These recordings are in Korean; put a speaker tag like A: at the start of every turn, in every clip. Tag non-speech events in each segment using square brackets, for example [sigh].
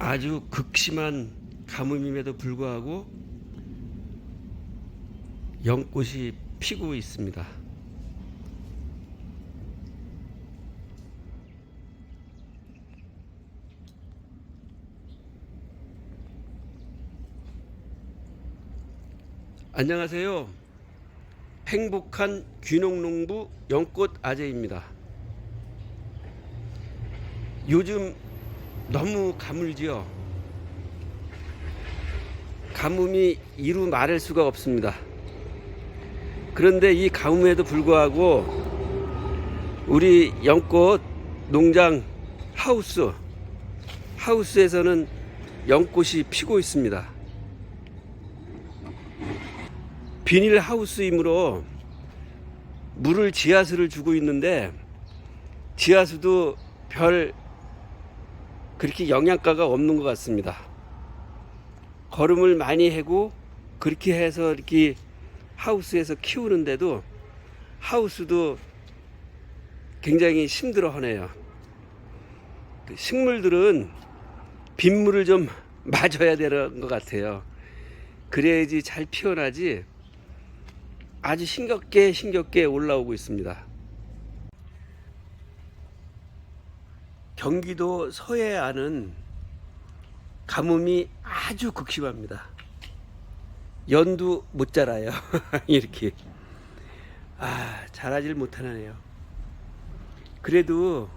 A: 아주 극심한 가뭄임에도 불구하고 연꽃이 피고 있습니다. 안녕하세요. 행복한 귀농농부 연꽃 아재입니다. 요즘 너무 가물지요. 가뭄이 이루 말할 수가 없습니다. 그런데 이 가뭄에도 불구하고 우리 연꽃 농장 하우스 하우스에서는 연꽃이 피고 있습니다. 비닐 하우스이므로 물을 지하수를 주고 있는데 지하수도 별 그렇게 영양가가 없는 것 같습니다. 거름을 많이 해고 그렇게 해서 이렇게 하우스에서 키우는데도 하우스도 굉장히 힘들어 하네요. 그 식물들은 빗물을 좀 [laughs] 맞아야 되는 것 같아요. 그래야지 잘 피어나지 아주 싱겁게 싱겁게 올라오고 있습니다. 경기도 서해안은 가뭄이 아주 극심합니다. 연두 못 자라요. [laughs] 이렇게. 아, 자라질 못하네요. 그래도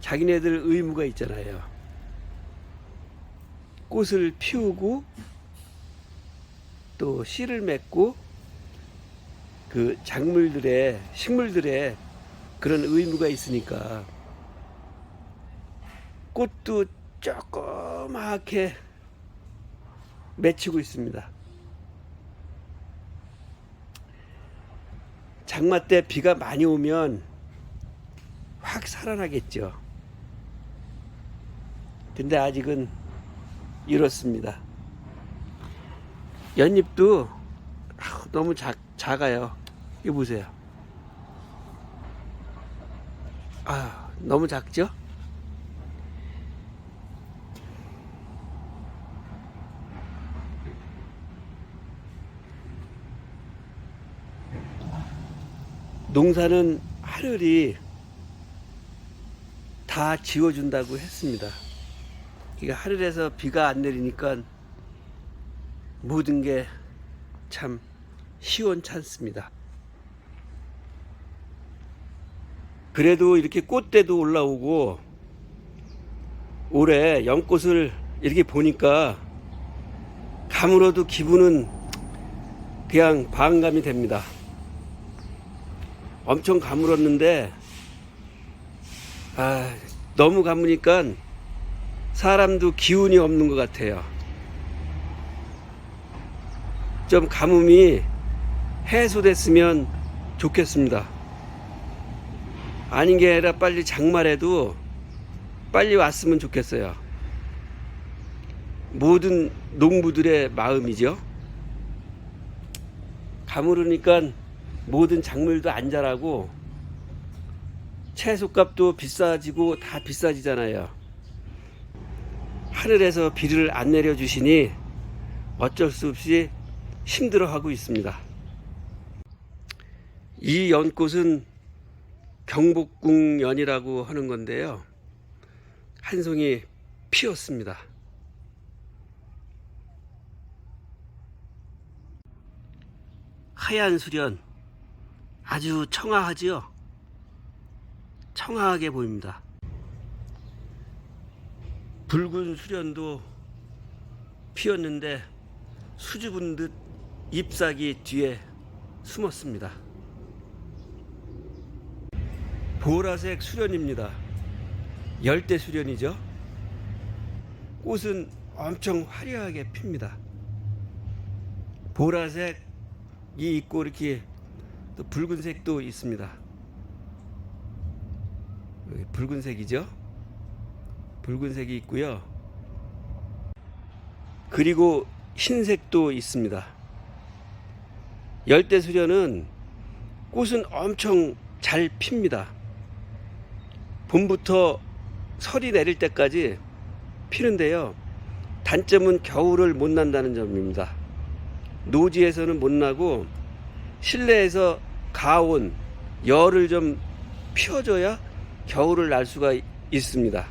A: 자기네들 의무가 있잖아요. 꽃을 피우고 또 씨를 맺고 그 작물들의 식물들의 그런 의무가 있으니까 꽃도 조그맣게 맺히고 있습니다. 장마 때 비가 많이 오면 확 살아나겠죠. 근데 아직은 이렇습니다. 연잎도 너무 작, 작아요. 이거 보세요. 아, 너무 작죠? 농사는 하늘이 다 지워준다고 했습니다. 이게 하늘에서 비가 안 내리니까 모든 게 참 시원찮습니다. 그래도 이렇게 꽃대도 올라오고 올해 연꽃을 이렇게 보니까 가물어도 기분은 그냥 반감이 됩니다. 엄청 가물었는데 아, 너무 가무니까 사람도 기운이 없는 것 같아요. 좀 가뭄이 해소됐으면 좋겠습니다. 아닌 게 아니라 빨리 장마라도 빨리 왔으면 좋겠어요. 모든 농부들의 마음이죠. 가물으니까 모든 작물도 안 자라고 채소값도 비싸지고 다 비싸지잖아요. 하늘에서 비를 안 내려주시니 어쩔 수 없이 힘들어하고 있습니다. 이 연꽃은 경복궁 연이라고 하는 건데요. 한 송이 피었습니다. 하얀 수련 아주 청아하지요. 청아하게 보입니다. 붉은 수련도 피었는데 수줍은 듯 잎사귀 뒤에 숨었습니다. 보라색 수련입니다. 열대 수련이죠. 꽃은 엄청 화려하게 핍니다. 보라색 이 있고 이렇게 또 붉은색도 있습니다. 붉은색이죠. 붉은색이 있고요. 그리고 흰색도 있습니다. 열대 수련은 꽃은 엄청 잘 핍니다. 봄부터 설이 내릴 때까지 피는데요. 단점은 겨울을 못 난다는 점입니다. 노지에서는 못 나고 실내에서 가온 열을 좀 피워줘야 겨울을 날 수가 있습니다.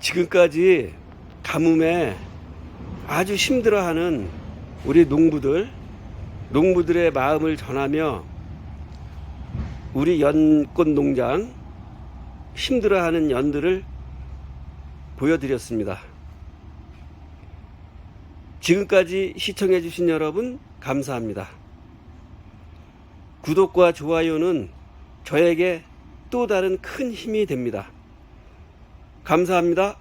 A: 지금까지 가뭄에 아주 힘들어하는 우리 농부들, 농부들의 마음을 전하며 우리 연꽃 농장 힘들어하는 연들을 보여드렸습니다. 지금까지 시청해주신 여러분 감사합니다. 구독과 좋아요는 저에게 또 다른 큰 힘이 됩니다. 감사합니다.